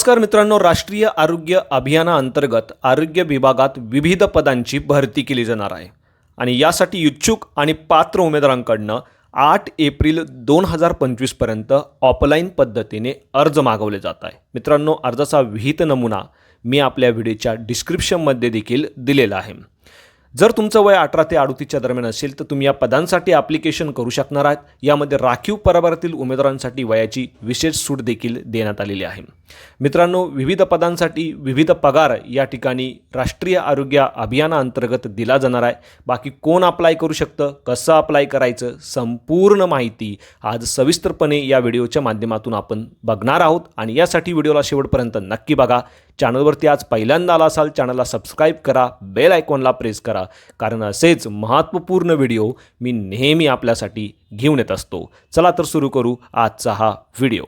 नमस्कार मित्रांनो राष्ट्रीय आरोग्य अभियानाअंतर्गत आरोग्य विभागात विविध पदांची भरती केली जाणार आहे. आणि यासाठी इच्छुक आणि पात्र उमेदवारांकडनं आठ एप्रिल दोन हजार पंचवीसपर्यंत ऑफलाईन पद्धतीने अर्ज मागवले जात आहे. मित्रांनो अर्जाचा विहित नमुना मी आपल्या व्हिडिओच्या डिस्क्रिप्शनमध्ये देखील दिलेला आहे. जर तुमचं वय अठरा ते अडुतीच्या दरम्यान असेल तर तुम्ही या पदांसाठी ॲप्लिकेशन करू शकणार आहात. यामध्ये राखीव प्रभारातील उमेदवारांसाठी वयाची विशेष सूट देखील देण्यात आलेली आहे. मित्रांनो विविध पदांसाठी विविध पगार या ठिकाणी राष्ट्रीय आरोग्य अभियानाअंतर्गत दिला जाणार आहे. बाकी कोण अप्लाय करू शकतं कसं अप्लाय करायचं संपूर्ण माहिती आज सविस्तरपणे या व्हिडिओच्या माध्यमातून आपण बघणार आहोत. आणि यासाठी व्हिडिओला शेवटपर्यंत नक्की बघा. चॅनलवरती आज पहिल्यांदा आला असाल चॅनलला सबस्क्राईब करा बेल आयकॉनला प्रेस करा. कारण असेच महत्त्वपूर्ण व्हिडिओ मी नेहमी आपल्यासाठी घेऊन येत असतो. चला तर सुरू करू आजचा हा व्हिडिओ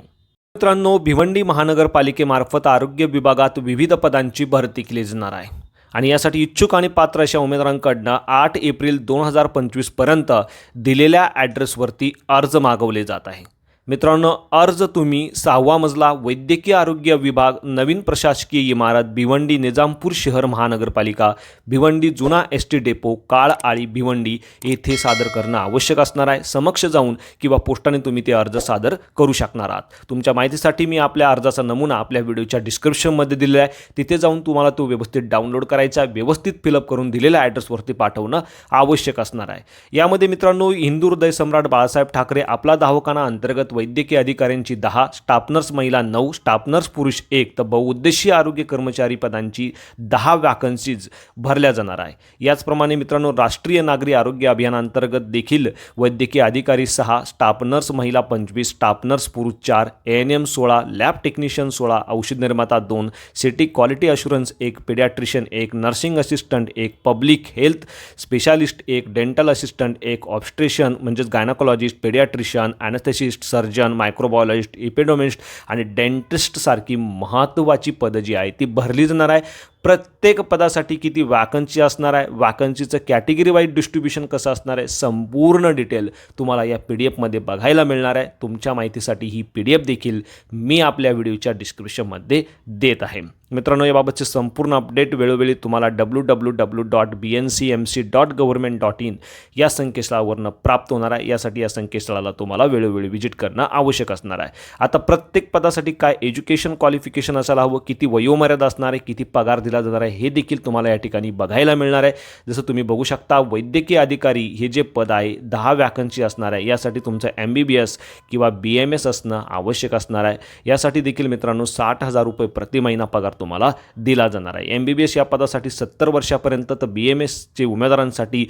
मित्रांनो भिवंडी महानगरपालिकेमार्फत आरोग्य विभागात विविध पदांची भरती केली जाणार आहे. आणि यासाठी इच्छुक आणि पात्र अशा उमेदवारांकडनं आठ एप्रिल दोन हजार पंचवीसपर्यंत दिलेल्या ॲड्रेसवरती अर्ज मागवले जात आहे. मित्रांनो अर्ज तुम्ही सहावा मजला वैद्यकीय आरोग्य विभाग नवीन प्रशासकीय इमारत भिवंडी निजामपूर शहर महानगरपालिका भिवंडी जुना एस टी डेपो काळ आळी भिवंडी येथे सादर करणं आवश्यक असणार आहे. समक्ष जाऊन किंवा पोस्टाने तुम्ही ते अर्ज सादर करू शकणार आहात. तुमच्या माहितीसाठी मी आपल्या अर्जाचा नमुना आपल्या व्हिडिओच्या डिस्क्रिप्शनमध्ये दिलेला आहे. तिथे जाऊन तुम्हाला तो व्यवस्थित डाउनलोड करायचा व्यवस्थित फिलअप करून दिलेल्या ॲड्रेसवरती पाठवणं आवश्यक असणार आहे. यामध्ये मित्रांनो हिंदू हृदय सम्राट बाळासाहेब ठाकरे आपला दवाखाना अंतर्गत वैद्यकीय अधिकाऱ्यांची दहा स्टाफ नर्स महिला नऊ स्टाफ नर्स पुरुष एक. तर बहुउद्देशीय आरोग्य कर्मचारी पदांची दहा वॅकन्सीज भरल्या जाणार आहे. याचप्रमाणे मित्रांनो राष्ट्रीय नागरी आरोग्य अभियानांतर्गत देखील वैद्यकीय अधिकारी सहा स्टाफ नर्स महिला पंचवीस स्टाफ नर्स पुरुष चार ए एन एम सोळा लॅब टेक्निशियन सोळा औषध निर्माता दोन सिटी क्वालिटी अशुरन्स एक पेडियाट्रिशियन एक नर्सिंग असिस्टंट एक पब्लिक हेल्थ स्पेशालिस्ट एक डेंटल असिस्टंट एक ऑब्स्ट्रेशन म्हणजेच gynaecologist paediatrician anaesthetist surgeon microbiologist epidemiologist आणि डेंटिस्टसारखी महत्त्वाची पदं जी आहे ती भरली जाणार आहे. प्रत्येक पदासाठी किती वाकंची असणार आहे? वाकंचीचं कॅटेगरी वाईज डिस्ट्रीब्युशन कसं असणार आहे? संपूर्ण डिटेल तुम्हाला या पी डी एफमध्ये बघायला मिळणार आहे. तुमच्या माहितीसाठी ही पी डी एफ देखील मी आपल्या व्हिडिओच्या डिस्क्रिप्शनमध्ये देत आहे. मित्रांनो याबाबतचे संपूर्ण अपडेट वेळोवेळी तुम्हाला W W W dot B N C M C dot government dot in या संकेतस्थळावरनं प्राप्त होणार आहे. यासाठी या संकेतस्थळाला तुम्हाला वेळोवेळी व्हिजिट करणं आवश्यक असणार आहे. आता प्रत्येक पदासाठी काय एज्युकेशन क्वालिफिकेशन असायला हवं? किती वयोमर्यादा असणार आहे? किती पगार दिला जाणार आहे हे देखील तुम्हाला या ठिकाणी बघायला मिळणार आहे. जसं तुम्ही बघू शकता वैद्यकीय अधिकारी हे जे पद आहे दहा व्याकन्सी असणार आहे. यासाठी तुमचं एम बी बी एस किंवा बी एम एस असणं आवश्यक असणार आहे. यासाठी देखील मित्रांनो साठ हजार रुपये प्रति महिना पगार तुम्हाला दिला जाणार आहे. एम बी बी एस या पदासाठी सत्तर वर्षापर्यंत तर बी एम एसचे उमेदवारांसाठी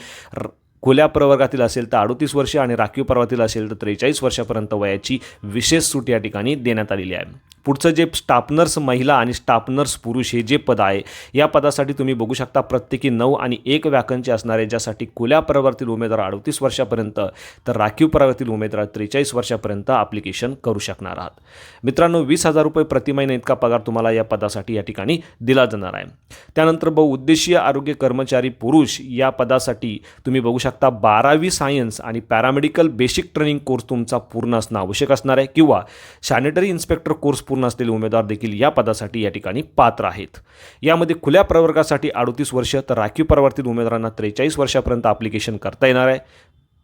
खुल्या प्रवर्गातील असेल तर अडतीस वर्षे आणि राखीव पर्वातील असेल तर त्रेचाळीस वर्षापर्यंत वयाची विशेष सूट या ठिकाणी देण्यात आलेली आहे. पुढचं जे स्टापनर्स महिला आणि स्टापनर्स पुरुष हे जे पद आहे या पदासाठी तुम्ही बघू शकता प्रत्येकी नऊ आणि एक वॅकन्सी असणार आहे ज्यासाठी खुल्या प्रवर्तील उमेदवार अडतीस वर्षापर्यंत तर राखीव प्रवर्तील उमेदवार त्रेचाळीस वर्षापर्यंत ॲप्लिकेशन करू शकणार आहात. मित्रांनो वीस हजार रुपये प्रति महिना इतका पगार तुम्हाला या पदासाठी या ठिकाणी दिला जाणार आहे. त्यानंतर बहुउद्देशीय आरोग्य कर्मचारी पुरुष या पदासाठी तुम्ही बघू शकता बारावी सायन्स आणि पॅरामेडिकल बेसिक ट्रेनिंग कोर्स तुमचा पूर्ण असणं आवश्यक असणार आहे किंवा सॅनिटरी इन्स्पेक्टर कोर्स पूर्ण असलेले उमेदवार देखील या पदासाठी या ठिकाणी पात्र आहेत. यामध्ये खुल्या प्रवर्गासाठी अडतीस वर्ष तर राखीव प्रवर्तित उमेदवारांना त्रेचाळीस वर्षापर्यंत ॲप्लिकेशन करता येणार आहे.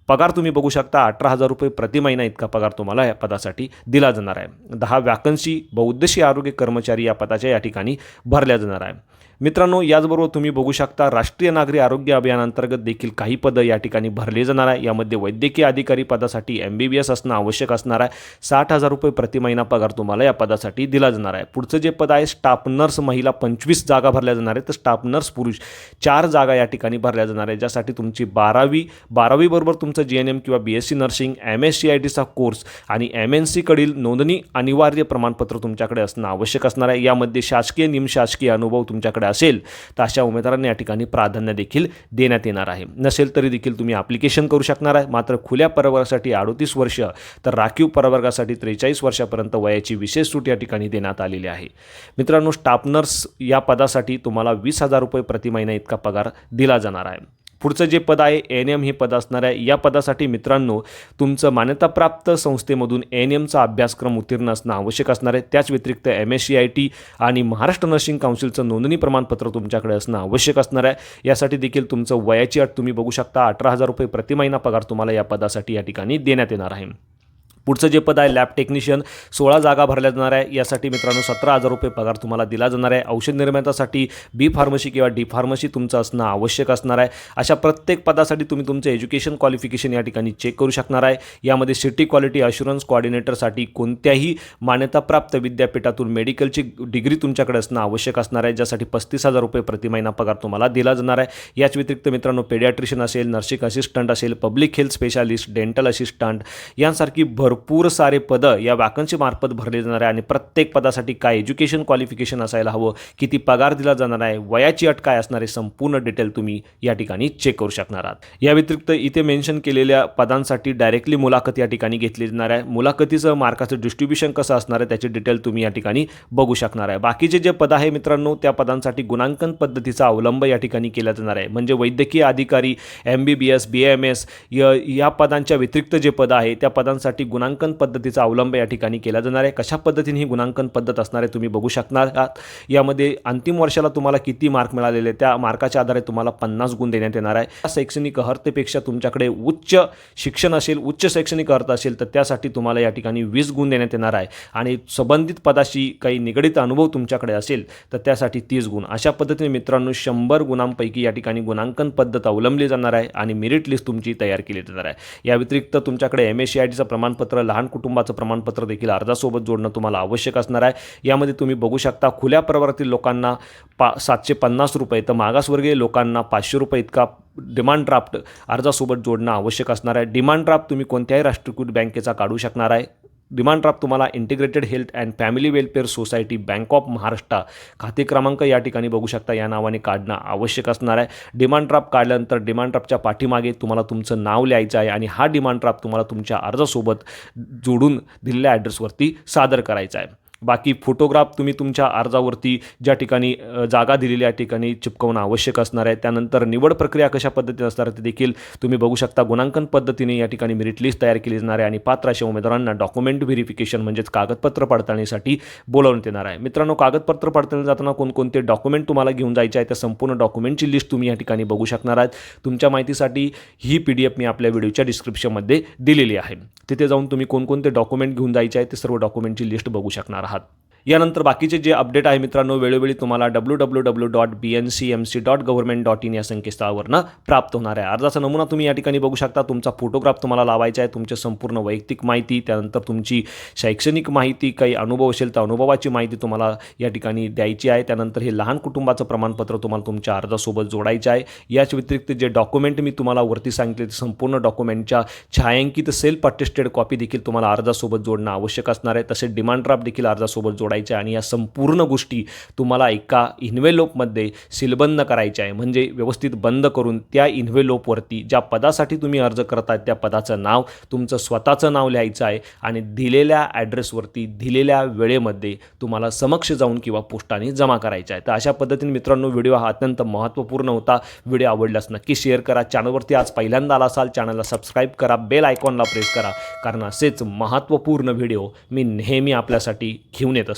पगार तुम्ही बघू शकता अठरा हजार रुपये प्रति महिना इतका पगार तुम्हाला या पदासाठी दिला जाणार आहे. दहा वॅकन्सी बहुउद्देशीय आरोग्य कर्मचारी या पदाच्या या ठिकाणी भरल्या जाणार आहे. मित्रांनो याचबरोबर तुम्ही बघू शकता राष्ट्रीय नागरी आरोग्य अभियानांतर्गत देखील काही पदं या ठिकाणी भरली जाणार आहे. यामध्ये वैद्यकीय अधिकारी पदासाठी एम बी बी एस असणं आवश्यक असणार आहे. साठ हजार रुपये प्रति महिना पगार तुम्हाला या पदासाठी दिला जाणार आहे. पुढचं जे पद आहे स्टाफ नर्स महिला पंचवीस जागा भरल्या जाणार आहे तर स्टाफ नर्स पुरुष चार जागा या ठिकाणी भरल्या जाणार आहे ज्यासाठी तुमची बारावी बारावीबरोबर तुमचं जी एन एम किंवा B S C nursing M S C I टीचा कोर्स आणि एम एन सीकडील नोंदणी अनिवार्य प्रमाणपत्र तुमच्याकडे असणं आवश्यक असणार आहे. यामध्ये शासकीय निमशासकीय अनुभव तुमच्याकडे असेल तर अशा उमेदवारांना या ठिकाणी प्राधान्य देखील देण्यात येणार आहे. नसेल तरी देखील तुम्ही ॲप्लिकेशन करू शकणार आहे. मात्र खुल्या प्रवर्गासाठी अडतीस वर्ष तर राखीव प्रवर्गासाठी त्रेचाळीस वर्षापर्यंत वयाची विशेष सूट या ठिकाणी देण्यात आलेली आहे. मित्रांनो स्टाफ नर्स या पदासाठी तुम्हाला वीस हजार रुपये प्रति महिना इतका पगार दिला जाणार आहे. पुढचं जे पद आहे एन एम हे पद असणार आहे. या पदासाठी मित्रांनो तुमचं मान्यताप्राप्त संस्थेमधून एन एमचा अभ्यासक्रम उत्तीर्ण असणं आवश्यक असणार आहे. त्याच व्यतिरिक्त M S C I T आणि महाराष्ट्र नर्सिंग काउन्सिलचं नोंदणी प्रमाणपत्र तुमच्याकडे असणं आवश्यक असणार आहे. यासाठी देखील तुमचं वयाची अट तुम्ही बघू शकता. अठरा हजार रुपये प्रति महिना पगार तुम्हाला या पदासाठी या ठिकाणी देण्यात येणार आहे. पुढचं जे पद आहे लॅब टेक्निशियन सोळा जागा भरल्या जाणार आहे. यासाठी मित्रांनो सतरा हजार रुपये पगार तुम्हाला दिला जाणार आहे. औषध निर्मात्यासाठी बी फार्मसी किंवा डी फार्मसी तुमचं असणं आवश्यक असणार आहे. अशा प्रत्येक पदासाठी तुम्ही तुमचं एज्युकेशन क्वालिफिकेशन या ठिकाणी चेक करू शकणार आहे. यामध्ये सिटी क्वालिटी अशुरन्स कोऑर्डिनेटरसाठी कोणत्याही मान्यताप्राप्त विद्यापीठातून मेडिकलची डिग्री तुमच्याकडे असणं आवश्यक असणार आहे ज्यासाठी पस्तीस हजार रुपये प्रति महिना पगार तुम्हाला दिला जाणार आहे. याच व्यतिरिक्त मित्रांनो पेडियाट्रिशियन असेल नर्सिंग असिस्टंट असेल public health specialist dental assistant यांसारखी भरपूर सारे पदं या वॅकन्सीमार्फत भरले जाणार आहे आणि प्रत्येक पदासाठी काय एज्युकेशन क्वालिफिकेशन असायला हवं किती पगार दिला जाणार आहे वयाची अट काय असणार आहे संपूर्ण डिटेल तुम्ही या ठिकाणी चेक करू शकणार आहात. या व्यतिरिक्त इथे मेन्शन केलेल्या पदांसाठी डायरेक्टली मुलाखत या ठिकाणी घेतली जाणार आहे. मुलाखतीचं मार्काचं डिस्ट्रीब्युशन कसं असणार आहे त्याची डिटेल तुम्ही या ठिकाणी बघू शकणार आहे. बाकीचे जे पद आहे मित्रांनो त्या पदांसाठी गुणांकन पद्धतीचा अवलंब या ठिकाणी केला जाणार आहे. म्हणजे वैद्यकीय अधिकारी M B B S B M S या पदांच्या व्यतिरिक्त जे पद आहे त्या पदांसाठी गुणांकन पद्धतीचा अवलंब या ठिकाणी केला जाणार आहे. कशा पद्धतीने ही गुणांकन पद्धत असणार आहे तुम्ही बघू शकणार आहात. यामध्ये अंतिम वर्षाला तुम्हाला किती मार्क मिळालेले त्या मार्काच्या आधारे तुम्हाला पन्नास गुण देण्यात येणार आहे. या शैक्षणिक अर्हतेपेक्षा तुमच्याकडे उच्च शिक्षण असेल उच्च शैक्षणिक अर्थ असेल तर त्यासाठी तुम्हाला या ठिकाणी वीस गुण देण्यात येणार आहे. आणि संबंधित पदाशी काही निगडित अनुभव तुमच्याकडे असेल तर त्यासाठी तीस गुण. अशा पद्धतीने मित्रांनो शंभर गुणांपैकी या ठिकाणी गुणांकन पद्धत अवलंबली जाणार आहे आणि मेरिट लिस्ट तुमची तयार केली जाणार आहे. या व्यतिरिक्त तुमच्याकडे एम एस सी आय टीचं प्रमाणपत्र लहान कुटुंबाचं प्रमाणपत्र देखील अर्जासोबत जोडणं तुम्हाला आवश्यक असणार आहे. यामध्ये तुम्ही बघू शकता खुल्या प्रवर्गातील लोकांना पा सातशे पन्नास रुपये तर मागासवर्गीय लोकांना पाचशे रुपये इतका डिमांड ड्राफ्ट अर्जासोबत जोडणं आवश्यक असणार आहे. डिमांड ड्राफ्ट तुम्ही कोणत्याही राष्ट्रीयकृत बँकेचा काढू शकणार आहे. डिमांड ड्राफ्ट तुम्हाला integrated health and family welfare society bank of Maharashtra खाते क्रमांक या ठिकाणी बघू शकता. या नावाने काढणं आवश्यक असणार आहे. डिमांड ड्राफ्ट काढल्यानंतर डिमांड ड्राफ्टच्या पाठीमागे तुम्हाला तुमचं नाव लिहायचं आहे आणि हा डिमांड ड्राफ्ट तुम्हाला तुमच्या अर्जासोबत जोडून दिलेल्या ॲड्रेसवरती सादर करायचा आहे. बाकी फोटोग्राफ तुम्ही तुमच्या अर्जावरती ज्या ठिकाणी जागा दिलेल्या या ठिकाणी चिपकवणं आवश्यक असणार आहे. त्यानंतर निवड प्रक्रिया कशा पद्धतीने असणार आहे ते देखील तुम्ही बघू शकता. गुणांकन पद्धतीने या ठिकाणी मेरिट लिस्ट तयार केली जाणार आहे आणि पात्र अशा उमेदवारांना डॉक्युमेंट व्हेरिफिकेशन म्हणजेच कागदपत्र पडताळणीसाठी बोलावण्यात येणार आहे. मित्रांनो कागदपत्र पडताळणी जाताना कोणकोणते डॉक्युमेंट तुम्हाला घेऊन जायचे आहे त्या संपूर्ण डॉक्युमेंटची लिस्ट तुम्ही या ठिकाणी बघू शकणार आहात. तुमच्या माहितीसाठी ही पी डी एफ मी आपल्या व्हिडिओच्या डिस्क्रिप्शनमध्ये दिलेली आहे. तिथे जाऊन तुम्ही कोणकोणते डॉक्युमेंट घेऊन जायचे आहे ते सर्व डॉक्युमेंटची लिस्ट बघू शकणार आहात had यानंतर बाकीचे जे अपडेट आहे मित्रांनो वेळोवेळी तुम्हाला W W W dot B N C M C dot government dot in या संकेतस्थळावरनं प्राप्त होणार आहे. अर्जाचा नमुना तुम्ही या ठिकाणी बघू शकता. तुमचा फोटोग्राफ तुम्हाला लावायचा आहे. तुमची संपूर्ण वैयक्तिक माहिती त्यानंतर तुमची शैक्षणिक माहिती काही अनुभव असेल तर अनुभवाची माहिती तुम्हाला या ठिकाणी द्यायची आहे. त्यानंतर हे लहान कुटुंबाचं प्रमाणपत्र तुम्हाला तुमच्या अर्जासोबत जोडायचं आहे. याच व्यतिरिक्त जे डॉक्युमेंट मी तुम्हाला वरती सांगितले ते संपूर्ण डॉक्युमेंटच्या छायांकित सेल्फ अटेस्टेड कॉपी देखील तुम्हाला अर्जासोबत जोडणं आवश्यक असणार आहे. तसेच डिमांड ड्राफ्ट देखील अर्जासोबत जोड आहे आणि या संपूर्ण गोष्टी तुम्हाला एका इन्व्हेलोपमध्ये सीलबंद करायच्या आहे. म्हणजे व्यवस्थित बंद करून त्या इन्व्हेलोपवरती ज्या पदासाठी तुम्ही अर्ज करताय त्या पदाचं नाव तुमचं स्वतःचं नाव लिहायचं आहे आणि दिलेल्या ॲड्रेसवरती दिलेल्या वेळेमध्ये तुम्हाला समक्ष जाऊन किंवा पोस्टाने जमा करायचं आहे. तर अशा पद्धतीने मित्रांनो व्हिडिओ हा अत्यंत महत्त्वपूर्ण होता. व्हिडिओ आवडल्यास नक्की शेअर करा. चॅनलवरती आज पहिल्यांदा आला असाल चॅनलला सबस्क्राईब करा. बेल आयकॉनला प्रेस करा. कारण असेच महत्त्वपूर्ण व्हिडिओ मी नेहमी आपल्यासाठी घेऊन येत असतो.